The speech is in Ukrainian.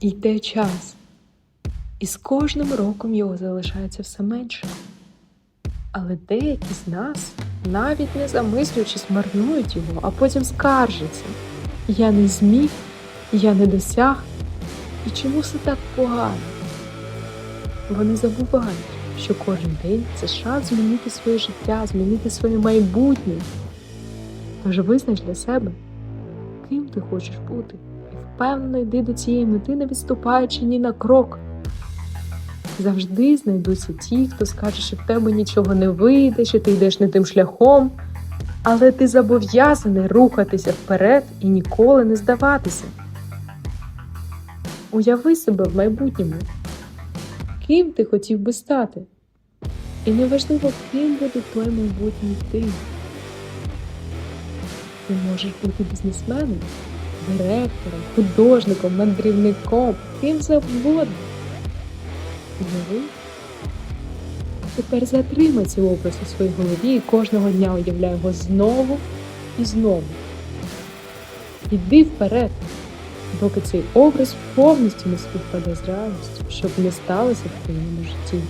Йде час, і з кожним роком його залишається все менше. Але деякі з нас, навіть не замислюючись, марнують його, а потім скаржаться. Я не зміг, я не досяг. І чому все так погано? Вони забувають, що кожен день це шанс змінити своє життя, змінити своє майбутнє. Тож визнач для себе, ким ти хочеш бути, впевнено йди до цієї мети, не відступаючи ні на крок. Завжди знайдуться ті, хто скаже, що в тебе нічого не вийде, що ти йдеш не тим шляхом, але ти зобов'язаний рухатися вперед і ніколи не здаватися. Уяви себе в майбутньому. Ким ти хотів би стати? І неважливо, ким буде твій майбутній ти. Ти можеш бути бізнесменом, директором, художником, мандрівником, ким завгодно. Тепер затримай цей образ у своїй голові і кожного дня уявляй його знову і знову. Іди вперед, доки цей образ повністю не співпаде з реальністю, щоб не сталося в твоєму житті.